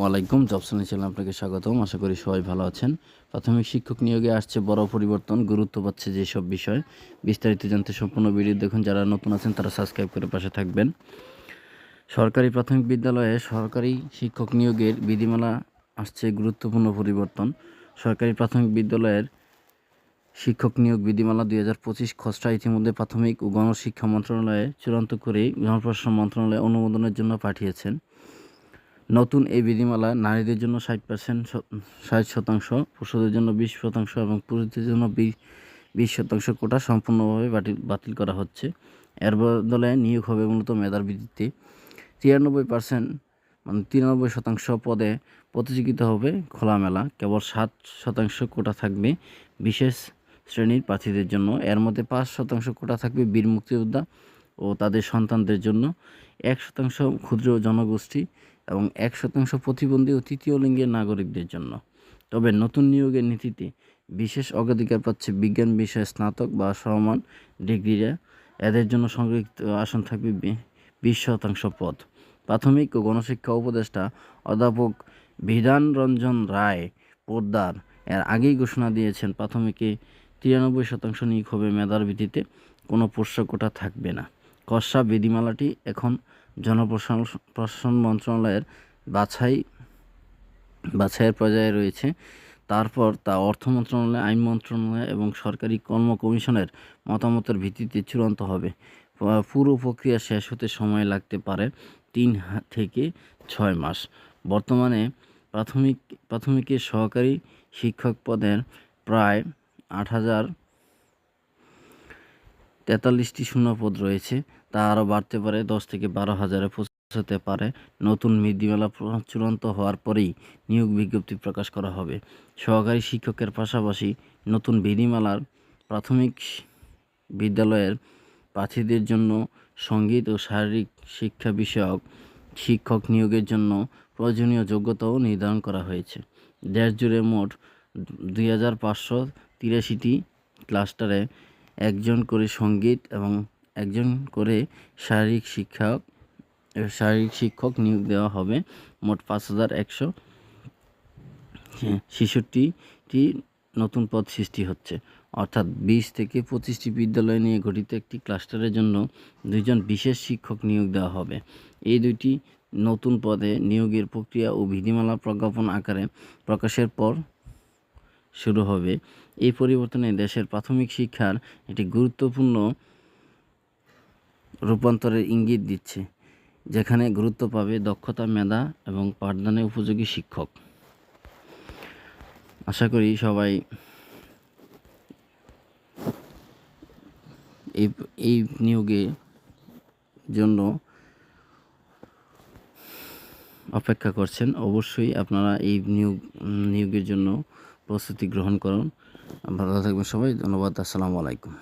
ওয়ালাইকুম জবসানি চ্যানেল আপনাকে স্বাগতম। আশা করি সবাই ভালো আছেন। প্রাথমিক শিক্ষক নিয়োগে আসছে বড় পরিবর্তন, গুরুত্ব পাচ্ছে যেসব বিষয়। বিস্তারিত জানতে সম্পূর্ণ ভিডিও দেখুন। যারা নতুন আছেন, তারা সাবস্ক্রাইব করে পাশে থাকবেন। সরকারি প্রাথমিক বিদ্যালয়ে সরকারি শিক্ষক নিয়োগের বিধিমালা আসছে গুরুত্বপূর্ণ পরিবর্তন। সরকারি প্রাথমিক বিদ্যালয়ের শিক্ষক নিয়োগ বিধিমালা দুই হাজার পঁচিশ খসড়া ইতিমধ্যে প্রাথমিক ও গণশিক্ষা মন্ত্রণালয়ে চূড়ান্ত করে গণপ্রশাসন মন্ত্রণালয়ে অনুমোদনের জন্য পাঠিয়েছেন। নতুন এই বিধিমালা নারীদের জন্য ষাট পার্সেন্ট ষাট শতাংশ, পুরুষদের জন্য বিশ শতাংশ এবং পুরুষদের জন্য বিশ বিশ শতাংশ কোটা সম্পূর্ণভাবে বাতিল বাতিল করা হচ্ছে। এর বদলে নিয়োগ হবে মূলত মেধার ভিত্তিতে। তিরানব্বই পার্সেন্ট মানে তিরানব্বই শতাংশ পদে প্রতিযোগিতা হবে খোলামেলা। কেবল সাত শতাংশ কোটা থাকবে বিশেষ শ্রেণির প্রার্থীদের জন্য। এর মধ্যে পাঁচ শতাংশ কোটা থাকবে বীর মুক্তিযোদ্ধা ও তাদের সন্তানদের জন্য। এক শতাংশ ক্ষুদ্র জনগোষ্ঠী এবং এক শতাংশ প্রতিবন্ধী ও তৃতীয় লিঙ্গের নাগরিকদের জন্য। তবে নতুন নিয়োগের নীতিতে বিশেষ অগ্রাধিকার পাচ্ছে বিজ্ঞান বিষয়ে স্নাতক বা সমান ডিগ্রিরা। এদের জন্য সংরক্ষিত আসন থাকবে বিশ শতাংশ পদ। প্রাথমিক ও গণশিক্ষা উপদেষ্টা অধ্যাপক বিধান রঞ্জন রায় পোদ্দার এর আগেই ঘোষণা দিয়েছেন, প্রাথমিকে তিরানব্বই শতাংশ নিয়োগ হবে মেধার ভিত্তিতে, কোনো পোষ্য কোটা থাকবে না। কসা বিধিমালাটি এখন জনপ্রশাসন প্রশাসন মন্ত্রণালয়ের বাছাই, বাছাইয়ের পর্যায়ে রয়েছে। তারপর তা অর্থ মন্ত্রণালয়, আইন মন্ত্রণালয় এবং সরকারি কর্ম কমিশনের মতামতের ভিত্তিতে চূড়ান্ত হবে। পুরো প্রক্রিয়া শেষ হতে সময় লাগতে পারে তিন থেকে ছয় মাস। বর্তমানে প্রাথমিক, প্রাথমিকের সহকারী শিক্ষক পদের প্রায় আট হাজার তেতাল্লিশটি শূন্যপদ রয়েছে, তা আরও বাড়তে পারে, দশ থেকে বারো হাজারে পৌঁছাতে পারে। নতুন প্র- চূড়ান্ত হওয়ার পরেই নিয়োগ বিজ্ঞপ্তি প্রকাশ করা হবে। সহকারী শিক্ষকের পাশাপাশি নতুন বিধিমালার প্রাথমিক বিদ্যালয়ের প্রার্থীদের জন্য সংগীত ও শারীরিক শিক্ষা বিষয়ক শিক্ষক নিয়োগের জন্য প্রয়োজনীয় যোগ্যতাও নির্ধারণ করা হয়েছে। দেশ জুড়ে মোট দুই হাজার পাঁচশো তিরাশিটি ক্লাস্টারে একজন করে সংগীত এবং একজন করে শারীরিক শিক্ষক শারীরিক শিক্ষক নিয়োগ দেওয়া হবে মোট পাঁচ হাজার একশো ছেষট্টিটি নতুন পদ সৃষ্টি হচ্ছে। অর্থাৎ বিশ থেকে পঁচিশটি বিদ্যালয় নিয়ে গঠিত একটি ক্লাস্টারের জন্য দুইজন বিশেষ শিক্ষক নিয়োগ দেওয়া হবে। এই দুইটি নতুন পদে নিয়োগের প্রক্রিয়া ও বিধিমালা প্রজ্ঞাপন আকারে প্রকাশের পর শুরু হবে। এই পরিবর্তনে দেশের প্রাথমিক শিক্ষার একটি গুরুত্বপূর্ণ রূপান্তরের ইঙ্গিত দিচ্ছে, যেখানে গুরুত্ব পাবে দক্ষতা মেধা এবং পাঠদানে উপযোগী শিক্ষক। আশা করি সবাই এই এই নিয়োগে জন্য অপেক্ষা করছেন। অবশ্যই আপনারা এই নিয়োগ, নিয়োগের জন্য প্রস্তুতি গ্রহণ করুন। ভালো থাকবেন সবাই। ধন্যবাদ। আসসালামু আলাইকুম।